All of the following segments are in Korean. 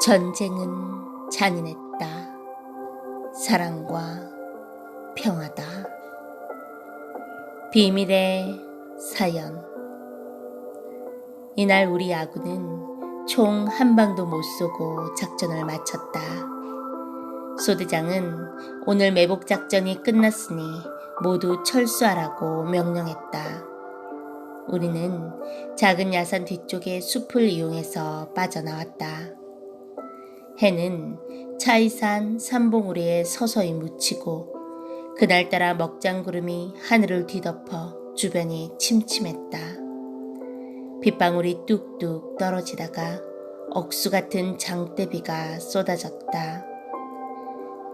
전쟁은 잔인했다. 사랑과 평화다. 비밀의 사연. 이날 우리 아군은 총 한 방도 못 쏘고 작전을 마쳤다. 소대장은 오늘 매복 작전이 끝났으니 모두 철수하라고 명령했다. 우리는 작은 야산 뒤쪽의 숲을 이용해서 빠져나왔다. 해는 차이산 삼봉우리에 서서히 묻히고 그날따라 먹장구름이 하늘을 뒤덮어 주변이 침침했다. 빗방울이 뚝뚝 떨어지다가 억수 같은 장대비가 쏟아졌다.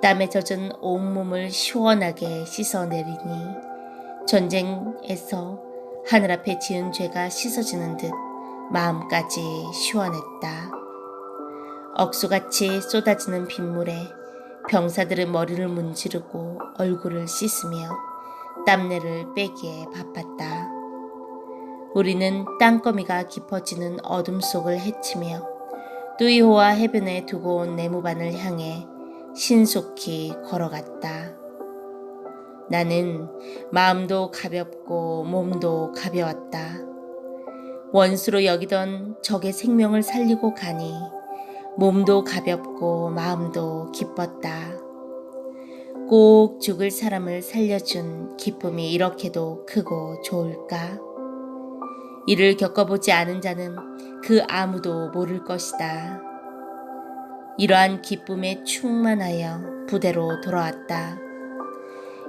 땀에 젖은 온몸을 시원하게 씻어내리니 전쟁에서 하늘 앞에 지은 죄가 씻어지는 듯 마음까지 시원했다. 억수같이 쏟아지는 빗물에 병사들은 머리를 문지르고 얼굴을 씻으며 땀내를 빼기에 바빴다. 우리는 땅거미가 깊어지는 어둠 속을 헤치며 뚜이호와 해변에 두고 온 네모반을 향해 신속히 걸어갔다. 나는 마음도 가볍고 몸도 가벼웠다. 원수로 여기던 적의 생명을 살리고 가니 몸도 가볍고 마음도 기뻤다. 꼭 죽을 사람을 살려준 기쁨이 이렇게도 크고 좋을까? 이를 겪어보지 않은 자는 그 아무도 모를 것이다. 이러한 기쁨에 충만하여 부대로 돌아왔다.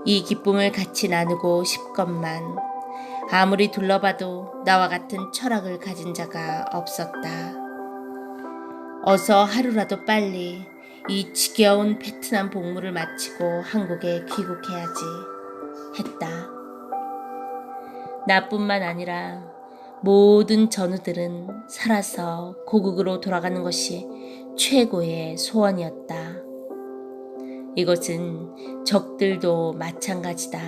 이 기쁨을 같이 나누고 싶건만 아무리 둘러봐도 나와 같은 철학을 가진 자가 없었다. 어서 하루라도 빨리 이 지겨운 베트남 복무를 마치고 한국에 귀국해야지 했다. 나뿐만 아니라 모든 전우들은 살아서 고국으로 돌아가는 것이 최고의 소원이었다. 이것은 적들도 마찬가지다.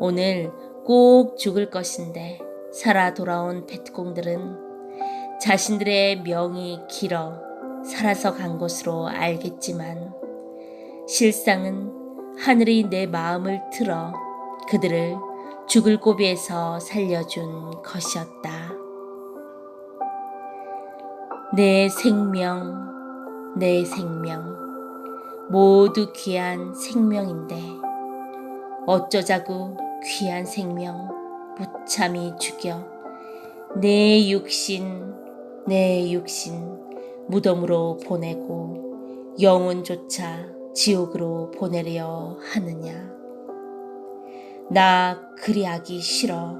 오늘 꼭 죽을 것인데 살아 돌아온 베트공들은 자신들의 명이 길어 살아서 간 것으로 알겠지만 실상은 하늘이 내 마음을 틀어 그들을 죽을 고비에서 살려준 것이었다. 내 생명, 내 생명, 모두 귀한 생명인데 어쩌자고 귀한 생명 무참히 죽여 내 육신, 내 육신 무덤으로 보내고 영혼조차 지옥으로 보내려 하느냐. 나 그리하기 싫어.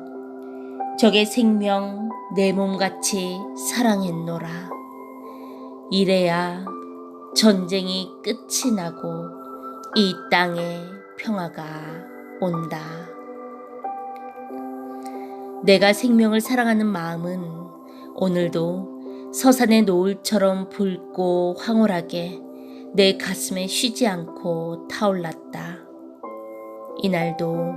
적의 생명 내 몸같이 사랑했노라. 이래야 전쟁이 끝이 나고 이 땅에 평화가 온다. 내가 생명을 사랑하는 마음은 오늘도 서산의 노을처럼 붉고 황홀하게 내 가슴에 쉬지 않고 타올랐다. 이날도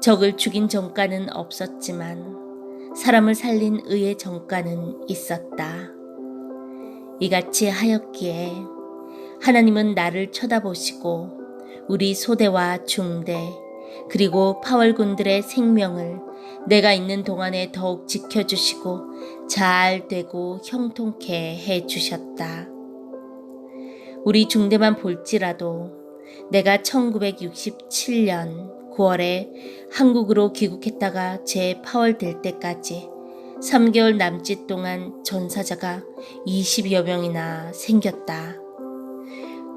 적을 죽인 정가는 없었지만 사람을 살린 의의 정가는 있었다. 이같이 하였기에 하나님은 나를 쳐다보시고 우리 소대와 중대 그리고 파월군들의 생명을 내가 있는 동안에 더욱 지켜주시고 잘 되고 형통케 해 주셨다. 우리 중대만 볼지라도 내가 1967년 9월에 한국으로 귀국했다가 제 파월될 때까지 3개월 남짓 동안 전사자가 20여 명이나 생겼다.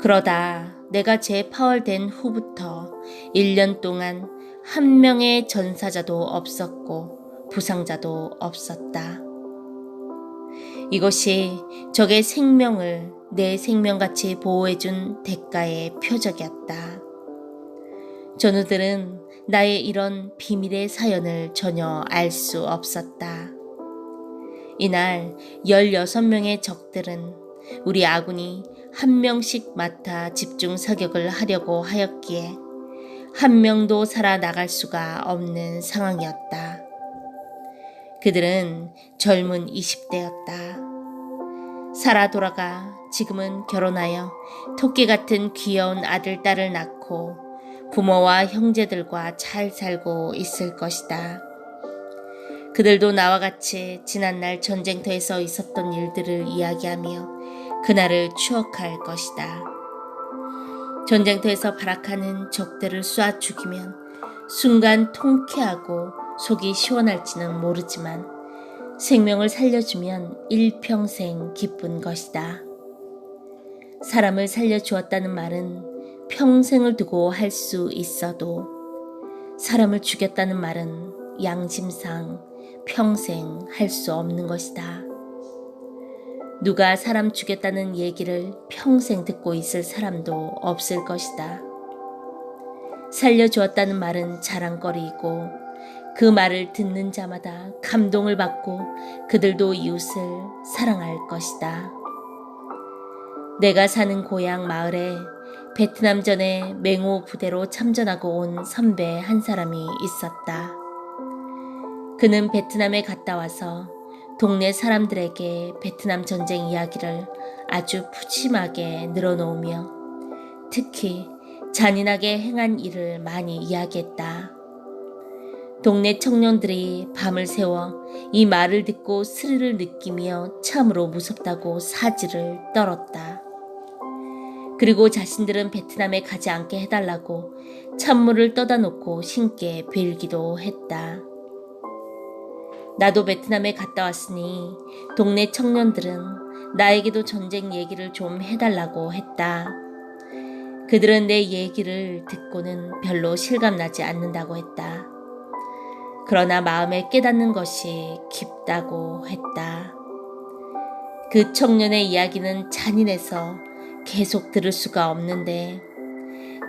그러다 내가 제 파월된 후부터 1년 동안 한 명의 전사자도 없었고 부상자도 없었다. 이것이 적의 생명을 내 생명같이 보호해준 대가의 표적이었다. 전우들은 나의 이런 비밀의 사연을 전혀 알 수 없었다. 이날 16명의 적들은 우리 아군이 한 명씩 맡아 집중 사격을 하려고 하였기에 한 명도 살아나갈 수가 없는 상황이었다. 그들은 젊은 20대였다. 살아 돌아가 지금은 결혼하여 토끼 같은 귀여운 아들, 딸을 낳고 부모와 형제들과 잘 살고 있을 것이다. 그들도 나와 같이 지난날 전쟁터에서 있었던 일들을 이야기하며 그날을 추억할 것이다. 전쟁터에서 발악하는 적들을 쏴 죽이면 순간 통쾌하고 속이 시원할지는 모르지만 생명을 살려주면 일평생 기쁜 것이다. 사람을 살려주었다는 말은 평생을 두고 할 수 있어도 사람을 죽였다는 말은 양심상 평생 할 수 없는 것이다. 누가 사람 죽였다는 얘기를 평생 듣고 있을 사람도 없을 것이다. 살려주었다는 말은 자랑거리이고 그 말을 듣는 자마다 감동을 받고 그들도 이웃을 사랑할 것이다. 내가 사는 고향 마을에 베트남 전에 맹호 부대로 참전하고 온 선배 한 사람이 있었다. 그는 베트남에 갔다 와서 동네 사람들에게 베트남 전쟁 이야기를 아주 푸짐하게 늘어놓으며 특히 잔인하게 행한 일을 많이 이야기했다. 동네 청년들이 밤을 새워 이 말을 듣고 스릴을 느끼며 참으로 무섭다고 사지를 떨었다. 그리고 자신들은 베트남에 가지 않게 해달라고 찬물을 떠다 놓고 신께 빌기도 했다. 나도 베트남에 갔다 왔으니 동네 청년들은 나에게도 전쟁 얘기를 좀 해달라고 했다. 그들은 내 얘기를 듣고는 별로 실감나지 않는다고 했다. 그러나 마음에 깨닫는 것이 깊다고 했다. 그 청년의 이야기는 잔인해서 계속 들을 수가 없는데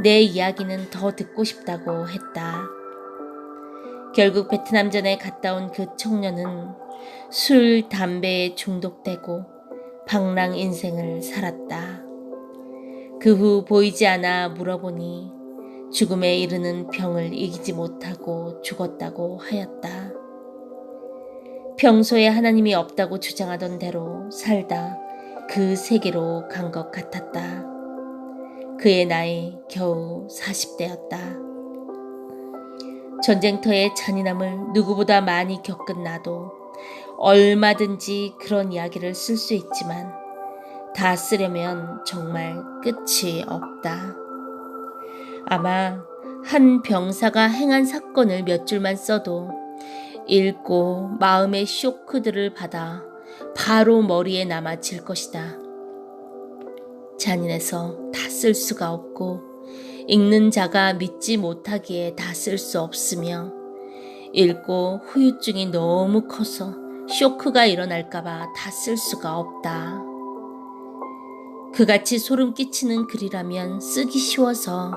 내 이야기는 더 듣고 싶다고 했다. 결국 베트남전에 갔다 온 그 청년은 술, 담배에 중독되고 방랑 인생을 살았다. 그 후 보이지 않아 물어보니 죽음에 이르는 병을 이기지 못하고 죽었다고 하였다. 평소에 하나님이 없다고 주장하던 대로 살다 그 세계로 간 것 같았다. 그의 나이 겨우 40대였다. 전쟁터의 잔인함을 누구보다 많이 겪은 나도 얼마든지 그런 이야기를 쓸 수 있지만 다 쓰려면 정말 끝이 없다. 아마 한 병사가 행한 사건을 몇 줄만 써도 읽고 마음의 쇼크들을 받아 바로 머리에 남아질 것이다. 잔인해서 다 쓸 수가 없고 읽는 자가 믿지 못하기에 다 쓸 수 없으며 읽고 후유증이 너무 커서 쇼크가 일어날까봐 다 쓸 수가 없다. 그같이 소름 끼치는 글이라면 쓰기 쉬워서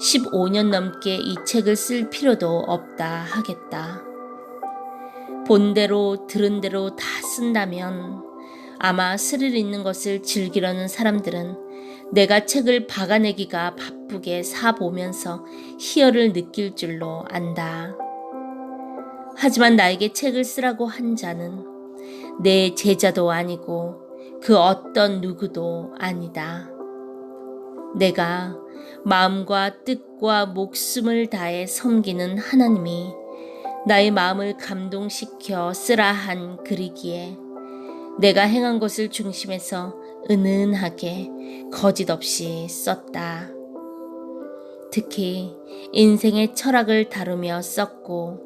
15년 넘게 이 책을 쓸 필요도 없다 하겠다. 본 대로 들은 대로 다 쓴다면 아마 스릴 있는 것을 즐기려는 사람들은 내가 책을 박아내기가 바쁘게 사보면서 희열을 느낄 줄로 안다. 하지만 나에게 책을 쓰라고 한 자는 내 제자도 아니고 그 어떤 누구도 아니다. 내가 마음과 뜻과 목숨을 다해 섬기는 하나님이 나의 마음을 감동시켜 쓰라 한 글이기에 내가 행한 것을 중심해서 은은하게 거짓 없이 썼다. 특히 인생의 철학을 다루며 썼고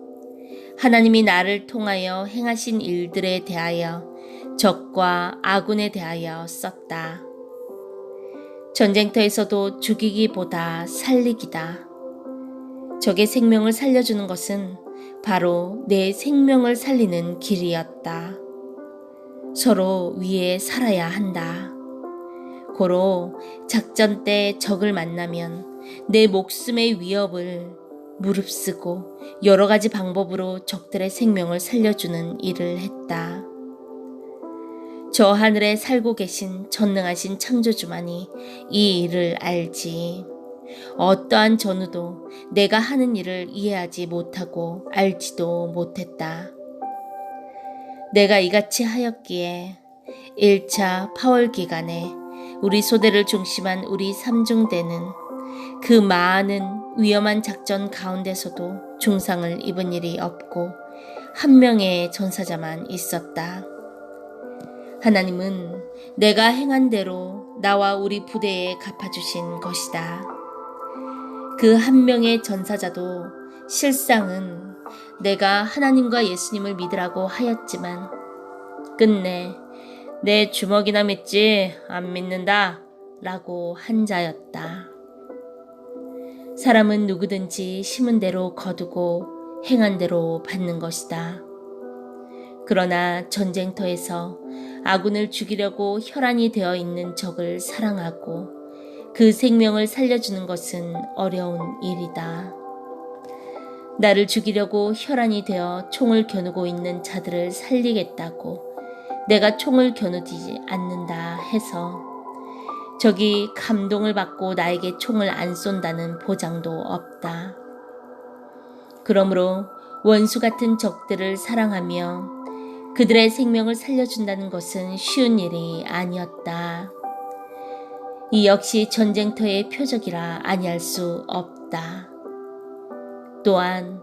하나님이 나를 통하여 행하신 일들에 대하여 적과 아군에 대하여 썼다. 전쟁터에서도 죽이기보다 살리기다. 적의 생명을 살려주는 것은 바로 내 생명을 살리는 길이었다. 서로 위에 살아야 한다. 고로 작전 때 적을 만나면 내 목숨의 위협을 무릅쓰고 여러 가지 방법으로 적들의 생명을 살려주는 일을 했다. 저 하늘에 살고 계신 전능하신 창조주만이 이 일을 알지. 어떠한 전우도 내가 하는 일을 이해하지 못하고 알지도 못했다. 내가 이같이 하였기에 1차 파월 기간에 우리 소대를 중심한 우리 삼중대는 그 많은 위험한 작전 가운데서도 중상을 입은 일이 없고 한 명의 전사자만 있었다. 하나님은 내가 행한 대로 나와 우리 부대에 갚아주신 것이다. 그 한 명의 전사자도 실상은 내가 하나님과 예수님을 믿으라고 하였지만 끝내 내 주먹이나 믿지 안 믿는다 라고 한 자였다. 사람은 누구든지 심은 대로 거두고 행한 대로 받는 것이다. 그러나 전쟁터에서 아군을 죽이려고 혈안이 되어 있는 적을 사랑하고 그 생명을 살려주는 것은 어려운 일이다. 나를 죽이려고 혈안이 되어 총을 겨누고 있는 자들을 살리겠다고 내가 총을 겨누지 않는다 해서 적이 감동을 받고 나에게 총을 안 쏜다는 보장도 없다. 그러므로 원수 같은 적들을 사랑하며 그들의 생명을 살려준다는 것은 쉬운 일이 아니었다. 이 역시 전쟁터의 표적이라 아니할 수 없다. 또한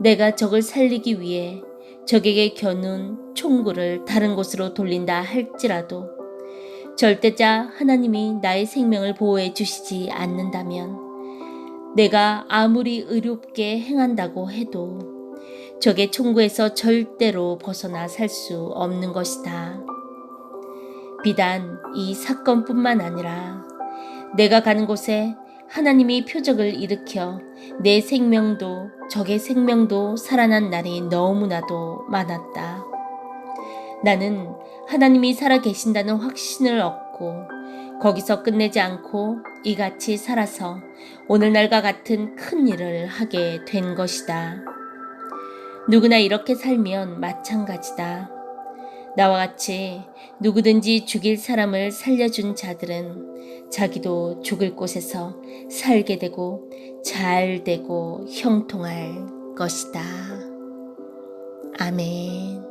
내가 적을 살리기 위해 적에게 겨눈 총구를 다른 곳으로 돌린다 할지라도 절대자 하나님이 나의 생명을 보호해 주시지 않는다면 내가 아무리 의롭게 행한다고 해도 적의 총구에서 절대로 벗어나 살 수 없는 것이다. 비단 이 사건뿐만 아니라 내가 가는 곳에 하나님이 표적을 일으켜 내 생명도 적의 생명도 살아난 날이 너무나도 많았다. 나는 하나님이 살아 계신다는 확신을 얻고 거기서 끝내지 않고 이같이 살아서 오늘날과 같은 큰 일을 하게 된 것이다. 누구나 이렇게 살면 마찬가지다. 나와 같이 누구든지 죽일 사람을 살려준 자들은 자기도 죽을 곳에서 살게 되고 잘 되고 형통할 것이다. 아멘.